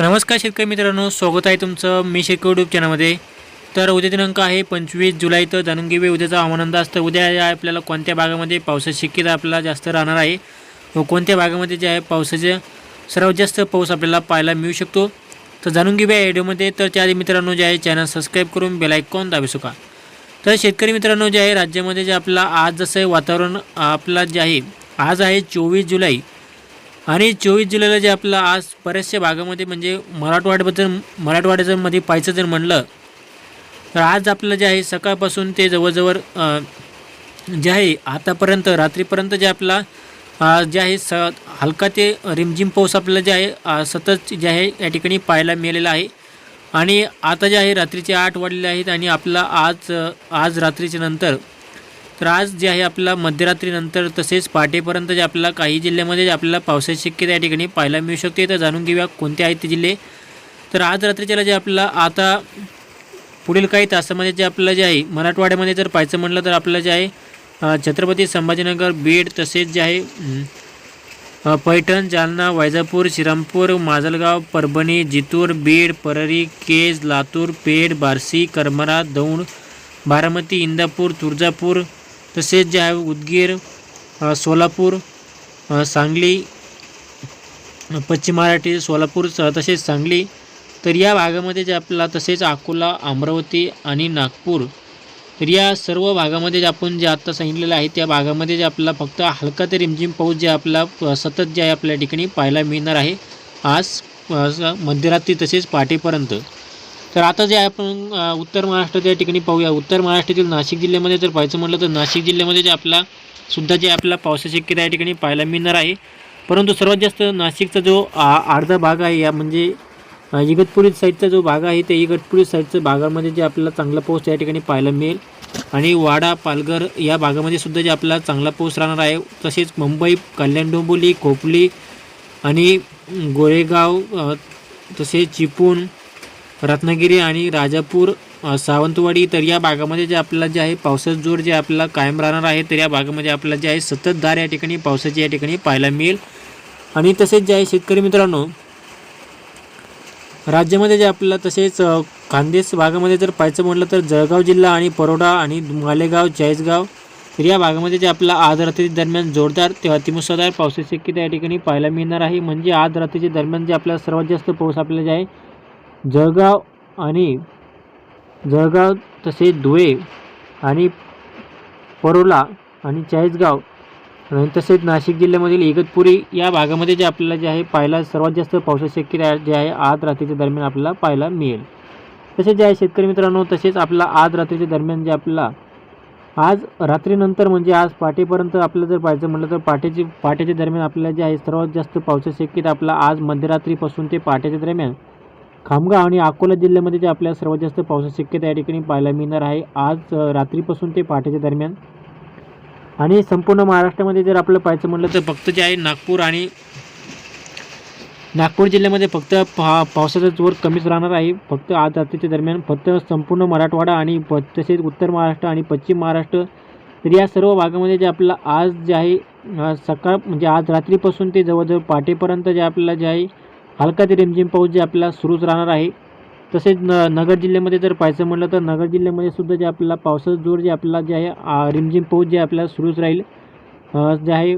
नमस्कार शेतकरी मित्रांनो स्वागत आहे तुमचं मी शेतकरी यूट्यूब चॅनलमध्ये तर उद्या दिनांक आहे पंचवीस जुलै तर जाणून घेऊया उद्याचा हवामान अंदाज. तर उद्या या आपल्याला कोणत्या भागामध्ये पावसाची शक्यता आपल्याला जास्त राहणार आहे? व कोणत्या भागामध्ये जे आहे पावसाचे सर्वात जास्त पाऊस आपल्याला पाहायला मिळू शकतो? तर जाणून घेऊया या व्हिडिओमध्ये तर त्याआधी मित्रांनो जे आहे चॅनल सबस्क्राईब करून बेलायकॉन दाबू शका तर शेतकरी मित्रांनो जे आहे राज्यामध्ये जे आपला आज जसं वातावरण आपला जे आहे आज आहे चोवीस जुलै. आणि चोवीस जुलैला जे आपलं आज बऱ्याचशा भागामध्ये म्हणजे मराठवाड्याबद्दल मराठवाड्यामध्ये पाहायचं जर म्हणलं तर आज आपलं जे आहे सकाळपासून ते जवळजवळ जे आहे आतापर्यंत रात्रीपर्यंत जे आपला जे आहे स हलका ते रिमझिम पाऊस आपल्याला जे आहे सतत जे आहे या ठिकाणी पाहायला मिळालेला आहे. आणि आता जे आहे रात्रीचे आठ वाढलेले आहेत आणि आपला आज आज रात्रीच्या नंतर तर आज जे आहे आपला मध्यरात्रीनंतर तसेच पहाटेपर्यंत जे आपल्याला काही जिल्ह्यामध्ये जे आपल्याला पावसाची शक्यता या ठिकाणी पाहायला मिळू शकते. तर जाणून घेऊया कोणते आहेत ते जिल्हे. तर आज रात्रीच्याला जे आपला आता पुढील काही तासामध्ये जे आपलं जे आहे मराठवाड्यामध्ये जर पाहायचं म्हटलं तर आपलं जे आहे छत्रपती संभाजीनगर बीड तसेच जे आहे पैठण जालना वैजापूर श्रीरामपूर माजलगाव परभणी जितूर बीड परळी केज लातूर पेठ बार्शी करमरा दौंड बारामती इंदापूर तुळजापूर तसेच जे आहे उदगीर सोलापूर सांगली पश्चिम महाराष्ट्र सोलापूर स- तसेच सांगली. तर या भागामध्ये जे आपल्याला तसेच अकोला अमरावती आणि नागपूर तर या सर्व भागामध्ये जे आपण जे आत्ता सांगितलेलं आहे त्या भागामध्ये जे आपल्याला फक्त हलका ते रिमझिम पाऊस जे आपला प- सतत जे आहे आपल्या ठिकाणी पाहायला मिळणार आहे. आज मध्यरात्री तसेच पहाटेपर्यंत. तर आता जे आपण उत्तर महाराष्ट्र या ठिकाणी पाहूया. उत्तर महाराष्ट्रातील नाशिक जिल्ह्यामध्ये जर पाहायचं म्हटलं तर नाशिक जिल्ह्यामध्ये जे आपला सुद्धा जे आपला पावसाची शक्यता या ठिकाणी पाहायला मिळणार आहे. परंतु सर्वात जास्त नाशिकचा जो आ, अर्धा भाग आहे या म्हणजे इगतपुरी साईडचा जो भाग आहे त्या इगतपुरी साईडच्या भागामध्ये जे आपल्याला चांगला पाऊस या ठिकाणी पाहायला मिळेल. आणि वाडा पालघर या भागामध्ये सुद्धा जे आपला चांगला पाऊस राहणार आहे तसेच मुंबई कल्याण डोंबोली खोपली आणि गोरेगाव तसेच चिपळूण रत्नागिरी आणि राजापूर सावंतवाडी तर या भागामध्ये जे आपल्याला जे आहे पावसाचा जोर जे आपल्याला कायम राहणार आहे तर या भागामध्ये आपल्याला जे आहे सततधार या ठिकाणी पावसाची या ठिकाणी पाहायला मिळेल. आणि तसेच जे आहे शेतकरी मित्रांनो राज्यामध्ये जे आपल्याला तसेच खानदेश भागामध्ये जर पाहायचं म्हटलं तर जळगाव जिल्हा आणि परोडा आणि मालेगाव चाळीसगाव तर या भागामध्ये जे आपला आज रात्री दरम्यान जोरदार ते अतिमुसळधार पावसाची शक्यता या ठिकाणी पाहायला मिळणार आहे. म्हणजे आज रात्रीच्या दरम्यान जे आपल्याला सर्वात जास्त पाऊस आपल्याला जे आहे जळगाव आणि जळगाव तसेच धुळे आणि परोला आणि चाळीसगाव आणि तसेच नाशिक जिल्ह्यामधील इगतपुरी या भागामध्ये जे आपल्याला जे आहे पाहायला सर्वात जास्त पावसाची शक्यता जे आहे आज रात्रीच्या दरम्यान आपल्याला पाहायला मिळेल. तसेच जे आहे शेतकरी मित्रांनो तसेच आपला आज रात्रीच्या दरम्यान जे आपल्याला आज रात्रीनंतर म्हणजे आज पहाटेपर्यंत आपल्याला जर पाहायचं म्हटलं तर पहाटेची पहाटेच्या दरम्यान आपल्याला जे आहे सर्वात जास्त पावसाची शक्यता आपला आज मध्यरात्रीपासून ते पहाटेच्या दरम्यान खामगाव आणि अकोला जिल्ह्यामध्ये जे आपल्याला सर्वात जास्त पावसाची शक्यता या ठिकाणी पाहायला मिळणार आहे. आज रात्रीपासून ते पहाटेच्या दरम्यान. आणि संपूर्ण महाराष्ट्रामध्ये जर आपलं पाहायचं म्हटलं तर फक्त जे आहे नागपूर आणि नागपूर जिल्ह्यामध्ये फक्त पा पावसाचा जोर कमीच राहणार आहे. फक्त आज रात्रीच्या दरम्यान फक्त संपूर्ण मराठवाडा आणि प तसेच उत्तर महाराष्ट्र आणि पश्चिम महाराष्ट्र तर या सर्व भागामध्ये जे आपला आज जे आहे सकाळ म्हणजे आज रात्रीपासून ते जवळजवळ पहाटेपर्यंत जे आपल्याला जे आहे हलका ते रिमझिम पाऊस जे आपल्याला सुरूच राहणार आहे तसेच न नगर जिल्ह्यामध्ये जर पाहायचं म्हटलं तर नगर जिल्ह्यामध्ये सुद्धा जे आपल्याला पावसाचा जोर जे आपल्याला जे आहे रिमझिम पाऊस जे आपल्याला सुरूच राहील. जे आहे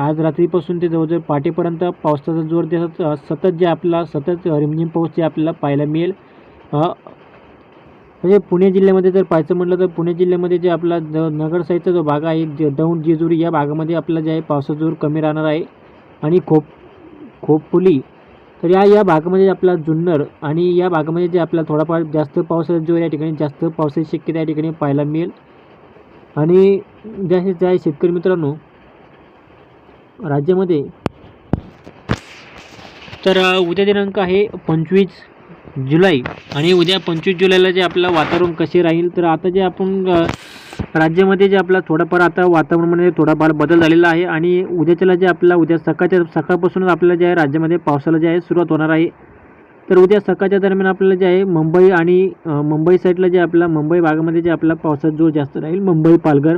आज रात्रीपासून ते जवळजवळ पहाटेपर्यंत पावसाचा जोर जे सतत जे आपला सतत रिमझिम पाऊस जे आपल्याला पाहायला मिळेल. म्हणजे पुणे जिल्ह्यामध्ये जर पाहायचं म्हटलं तर पुणे जिल्ह्यामध्ये जे आपला ज नगर साईडचा जो भाग आहे जे दौंड जेजुरी या भागामध्ये आपला जे आहे पावसाचा जोर कमी राहणार आहे. आणि खोप खोपफुली तर या या भागामध्ये आपला जुन्नर आणि या भागामध्ये जे आपला थोडाफार जास्त पावसाचा जो या ठिकाणी जास्त पावसाची शक्यता या ठिकाणी पाहायला मिळेल. आणि ज्या ज्या शेतकरी मित्रांनो राज्यामध्ये तर उद्या दिनांक आहे पंचवीस जुलै आणि उद्या पंचवीस जुलैला जे आपलं वातावरण कसे राहील तर आता जे आपण राज्यामध्ये जे आपला थोडाफार आता वातावरणामध्ये म्हणजे थोडाफार बदल झालेला आहे आणि उद्याच्याला जे आपला उद्या सकाळच्या सकाळपासूनच आपल्याला जे आहे राज्यामध्ये पावसाला जे आहे सुरुवात होणार आहे. तर उद्या सकाळच्या दरम्यान आपल्याला जे आहे मुंबई आणि मुंबई साईडला जे आपला मुंबई भागामध्ये जे आपला पावसाचा जोर जास्त राहील. मुंबई पालघर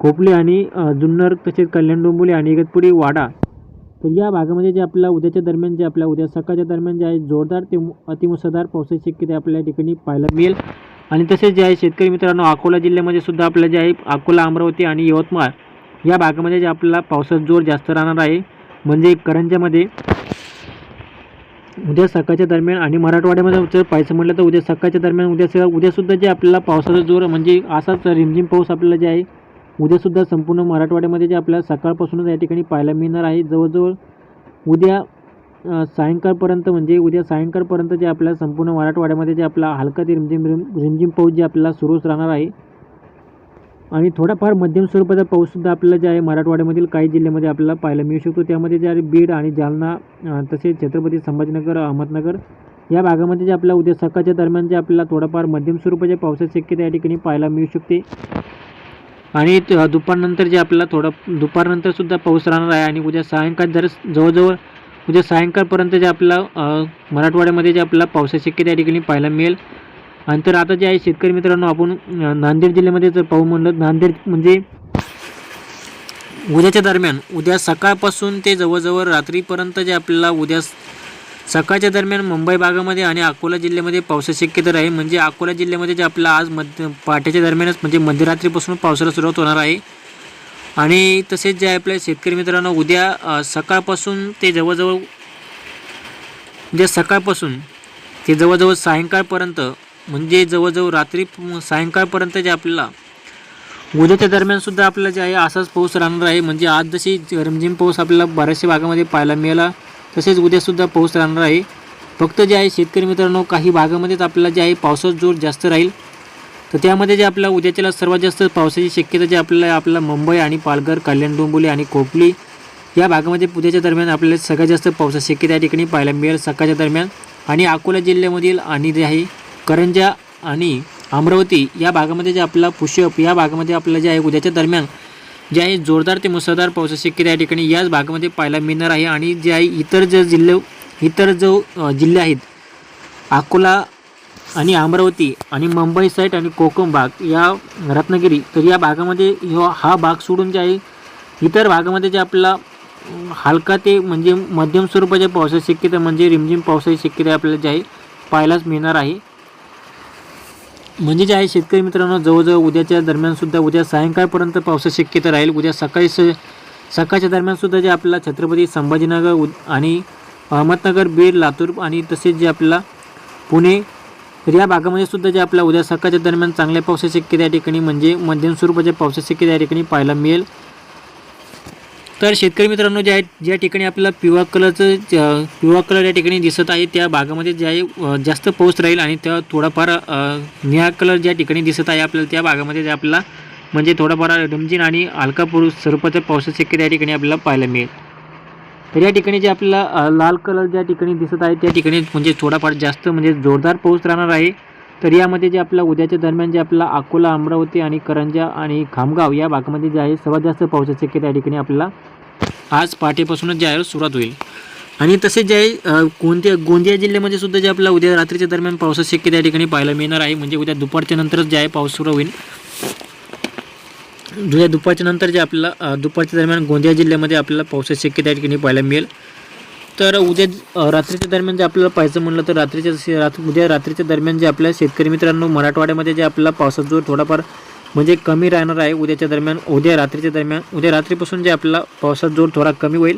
खोपली आणि जुन्नर तसेच कल्याण डोंबिवली आणि इगतपुरी वाडा. तर या भागामध्ये जे आपल्या उद्याच्या दरम्यान जे आपल्या उद्या सकाळच्या दरम्यान जे आहे जोरदार ते अतिमुसळधार पावसाची शक्यता आपल्या या ठिकाणी पाहायला मिळेल. आणि तसेच जे आहे शेतकरी मित्रांनो अकोला जिल्ह्यामध्ये सुद्धा आपलं जे आहे अकोला अमरावती आणि यवतमाळ या भागामध्ये जे आपल्याला पावसाचा जोर जास्त राहणार आहे. म्हणजे करंजामध्ये उद्या सकाळच्या दरम्यान आणि मराठवाड्यामध्ये जर पाहायचं म्हटलं तर उद्या सकाळच्या दरम्यान उद्या स उद्यासुद्धा जे आपल्याला पावसाचा जोर म्हणजे असाच रिमझिम पाऊस आपल्याला जे आहे उद्यासुद्धा संपूर्ण मराठवाड्यामध्ये जे आपल्याला सकाळपासूनच या ठिकाणी पाहायला मिळणार आहे. जवळजवळ उद्या सायंकाळपर्यंत म्हणजे उद्या सायंकाळपर्यंत जे आपल्या संपूर्ण मराठवाड्यामध्ये जे आपला हलका ते रिमझिम रिम रिमझिम पाऊस जे आपल्याला सुरूच राहणार आहे. आणि थोडाफार मध्यम स्वरूपाचा पाऊससुद्धा आपल्याला जे आहे मराठवाड्यामधील काही जिल्ह्यामध्ये आपल्याला पाहायला मिळू शकतो. त्यामध्ये जे आहे बीड आणि जालना तसेच छत्रपती संभाजीनगर अहमदनगर या भागामध्ये जे आपल्या उद्या सकाळच्या दरम्यान जे आपल्याला थोडाफार मध्यम स्वरूपाच्या पावसाची शक्यता या ठिकाणी पाहायला मिळू शकते. आणि दुपारनंतर जे आपल्याला थोडं दुपारनंतर सुद्धा पाऊस राहणार आहे आणि उद्या सायंकाळ जर जवळजवळ उद्या सायंकाळपर्यंत जे आपला मराठवाड्यामध्ये जे आपल्याला पावसाची शक्यता या ठिकाणी पाहायला मिळेल. आणि तर आता जे आहे शेतकरी मित्रांनो आपण नांदेड जिल्ह्यामध्ये जर पाहू म्हणलं नांदेड म्हणजे उद्याच्या दरम्यान उद्या सकाळपासून ते जवळजवळ रात्रीपर्यंत जे आपल्याला उद्या सकाळच्या दरम्यान मुंबई भागामध्ये आणि अकोला जिल्ह्यामध्ये पावसाची शक्यता राहील. म्हणजे अकोला जिल्ह्यामध्ये जे आपला आज मध्य पहाटेच्या दरम्यानच म्हणजे मध्यरात्रीपासून पावसाला सुरुवात होणार आहे. आणि तसेच जे आहे आपल्या शेतकरी मित्रांनो उद्या सकाळपासून ते जवळजवळ उद्या सकाळपासून ते जवळजवळ सायंकाळपर्यंत म्हणजे जवळजवळ रात्री सायंकाळपर्यंत जे आपल्याला उद्याच्या दरम्यानसुद्धा आपल्याला जे आहे असाच पाऊस राहणार आहे. म्हणजे आज जशी रिमझिम पाऊस आपल्याला बऱ्याचशा भागामध्ये पाहायला मिळाला तसेच उद्यासुद्धा पाऊस राहणार आहे. फक्त जे आहे शेतकरी मित्रांनो काही भागामध्येच आपल्याला जे आहे पावसाचा जोर जास्त राहील. तर त्यामध्ये जे आपल्या उद्याच्याला सर्वात जास्त पावसाची शक्यता जे आपल्याला आपल्याला मुंबई आणि पालघर कल्याण डोंबिवली आणि कोपली या भागामध्ये उद्याच्या दरम्यान आपल्याला सगळ्यात जास्त पावसाची शक्यता या ठिकाणी पाहायला मिळेल सकाळच्या दरम्यान. आणि अकोला जिल्ह्यामधील आणि जे आहे करंजा आणि अमरावती या भागामध्ये जे आपला पुष्यप या भागामध्ये आपल्याला जे आहे उद्याच्या दरम्यान जे आहे जोरदार ते मुसळधार पावसाची शक्यता या ठिकाणी याच भागामध्ये पाहायला मिळणार आहे. आणि जे आहे इतर जे जिल्हे इतर जो जिल्हे आहेत अकोला आणि अमरावती आणि मुंबई साईड आणि कोकम भाग या रत्नागिरी तर या भागामध्ये ह्यो हा भाग सोडून जे आहे इतर भागामध्ये जे आपला हलका ते म्हणजे मध्यम स्वरूपाच्या पावसाची शक्यता म्हणजे रिमझिम पावसाची शक्यता आपल्याला जे आहे पाहायलाच मिळणार आहे. म्हणजे जे आहे शेतकरी मित्रांनो जवळजवळ उद्याच्या दरम्यानसुद्धा उद्या सायंकाळपर्यंत पावसाची शक्यता राहील. उद्या सकाळी स सकाळच्या दरम्यानसुद्धा जे आपला छत्रपती संभाजीनगर उद आणि अहमदनगर बीड लातूर आणि तसेच जे आपला पुणे तर या भागामध्ये सुद्धा जे आपल्या उद्या सकाळच्या दरम्यान चांगल्या पावसाची शक्यता या ठिकाणी म्हणजे मध्यम स्वरूपाच्या पावसाची शक्यता या ठिकाणी पाहायला मिळेल. तर शेतकरी मित्रांनो जे आहे ज्या ठिकाणी आपला पिवळा कलरचं ज- पिवळा कलर या ठिकाणी दिसत आहे त्या भागामध्ये जे आहे जास्त पाऊस राहील आणि त्या थोडाफार निळा कलर ज्या ठिकाणी दिसत आहे आपल्याला त्या भागामध्ये जे आपल्याला म्हणजे थोडाफार रमजीन आणि हलका पुरुष स्वरूपाच्या पावसाची शक्यता या ठिकाणी आपल्याला पाहायला मिळेल. तर या ठिकाणी जे आपल्याला लाल कलर ज्या ठिकाणी दिसत आहे त्या ठिकाणी म्हणजे थोडाफार जास्त म्हणजे जोरदार पाऊस राहणार आहे. तर यामध्ये जे आपल्या उद्याच्या दरम्यान जे आपला अकोला अमरावती आणि करंजा आणि खामगाव या भागामध्ये जे आहे सर्वात जास्त पावसाची शक्यता या ठिकाणी आपल्याला आज पहाटेपासूनच जे आहे सुरुवात होईल. आणि तसेच जे आहे कोणत्या गोंदिया जिल्ह्यामध्ये सुद्धा जे आपल्या उद्या रात्रीच्या दरम्यान पावसाची शक्यता या ठिकाणी पाहायला मिळणार आहे. म्हणजे उद्या दुपारच्या नंतरच जे आहे पाऊस सुरू होईल. उद्या दुपारच्या नंतर जे आपल्याला दुपारच्या दरम्यान गोंदिया जिल्ह्यामध्ये आपल्याला पावसाची शक्यता या ठिकाणी पाहायला मिळेल. तर उद्या रात्रीच्या दरम्यान जे आपल्याला पाहायचं म्हणलं तर रात्रीच्या रात उद्या रात्रीच्या दरम्यान जे आपल्या शेतकरी मित्रांनो मराठवाड्यामध्ये जे आपल्याला पावसाचा जोर थोडाफार म्हणजे कमी राहणार आहे उद्याच्या दरम्यान उद्या रात्रीच्या दरम्यान उद्या रात्रीपासून जे आपला पावसाचा जोर थोडा कमी होईल.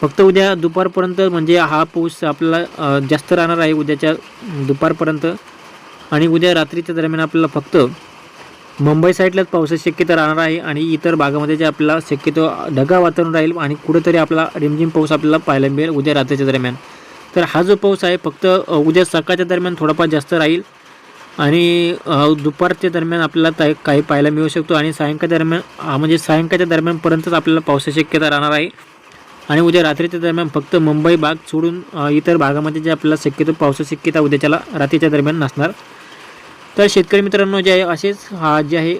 फक्त उद्या दुपारपर्यंत म्हणजे हा पाऊस आपल्याला जास्त राहणार आहे उद्याच्या दुपारपर्यंत. आणि उद्या रात्रीच्या दरम्यान आपल्याला फक्त मुंबई साईडलाच पावसाची शक्यता राहणार आहे आणि इतर भागामध्ये जे आपल्याला शक्यतो ढगा वातावरण राहील आणि कुठेतरी आपला रिमझिम पाऊस आपल्याला पाहायला मिळेल उद्या रात्रीच्या दरम्यान. तर हा जो पाऊस आहे फक्त उद्या सकाळच्या दरम्यान थोडाफार जास्त राहील आणि दुपारच्या दरम्यान आपल्याला ताई- काही पाहायला मिळू शकतो आणि सायंकाळ दरम्यान म्हणजे सायंकाळच्या दरम्यानपर्यंतच आपल्याला पावसाची शक्यता राहणार आहे. आणि उद्या रात्रीच्या दरम्यान फक्त मुंबई भाग सोडून इतर भागामध्ये जे आपल्याला शक्यतो पावसाची शक्यता उद्याच्याला रात्रीच्या दरम्यान नसणार. तर शेतकरी मित्रांनो जे आहे असेच हा जे आहे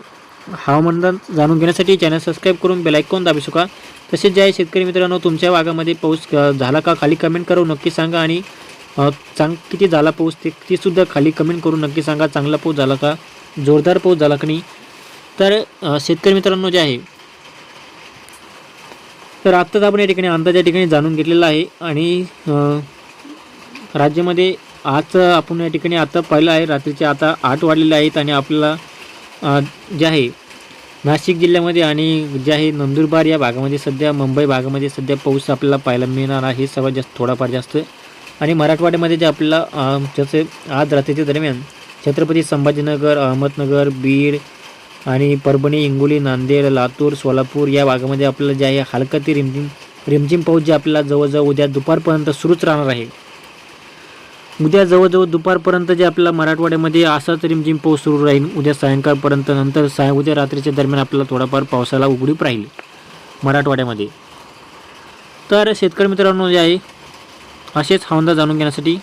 हवामान जाणून घेण्यासाठी चॅनल सबस्क्राईब करून बेलायकॉन दाबू शका तसेच जे आहे शेतकरी मित्रांनो तुमच्या भागामध्ये पाऊस झाला का खाली कमेंट करून नक्की सांगा आणि चांग किती झाला पाऊस ते तीसुद्धा खाली कमेंट करून नक्की सांगा. चांगला पाऊस झाला का? जोरदार पाऊस झाला का नाही? तर शेतकरी मित्रांनो जे आहे तर आत्ताच आपण या ठिकाणी अंदाज या ठिकाणी जाणून घेतलेला आहे आणि राज्यामध्ये आज आपण या ठिकाणी आता पाहिलं आहे रात्रीचे आता आठ वाढलेले आहेत आणि आपल्याला जे आहे नाशिक जिल्ह्यामध्ये आणि जे आहे नंदुरबार या भागामध्ये सध्या मुंबई भागामध्ये सध्या पाऊस आपल्याला पाहायला मिळणार आहे सर्वात जास्त थोडाफार जास्त आणि मराठवाड्यामध्ये जे आपल्याला जसे आज रात्रीच्या दरम्यान छत्रपती संभाजीनगर अहमदनगर बीड आणि परभणी हिंगोली नांदेड लातूर सोलापूर या भागामध्ये आपल्याला जे आहे हलका ते रिमझिम रिमझिम पाऊस जे आपल्याला जवळजवळ उद्या दुपारपर्यंत सुरूच राहणार आहे. उद्या जवळजवळ दुपारपर्यंत जे आपल्याला मराठवाड्यामध्ये असाच रिमझिम पाऊस सुरू राहील उद्या सायंकाळपर्यंत नंतर साय उद्या रात्रीच्या दरम्यान आपल्याला थोडाफार पावसाला उघडीप राहील मराठवाड्यामध्ये. तर शेतकरी मित्रांनो जे आहे असेच हवामान जाणून घेण्यासाठी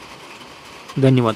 धन्यवाद.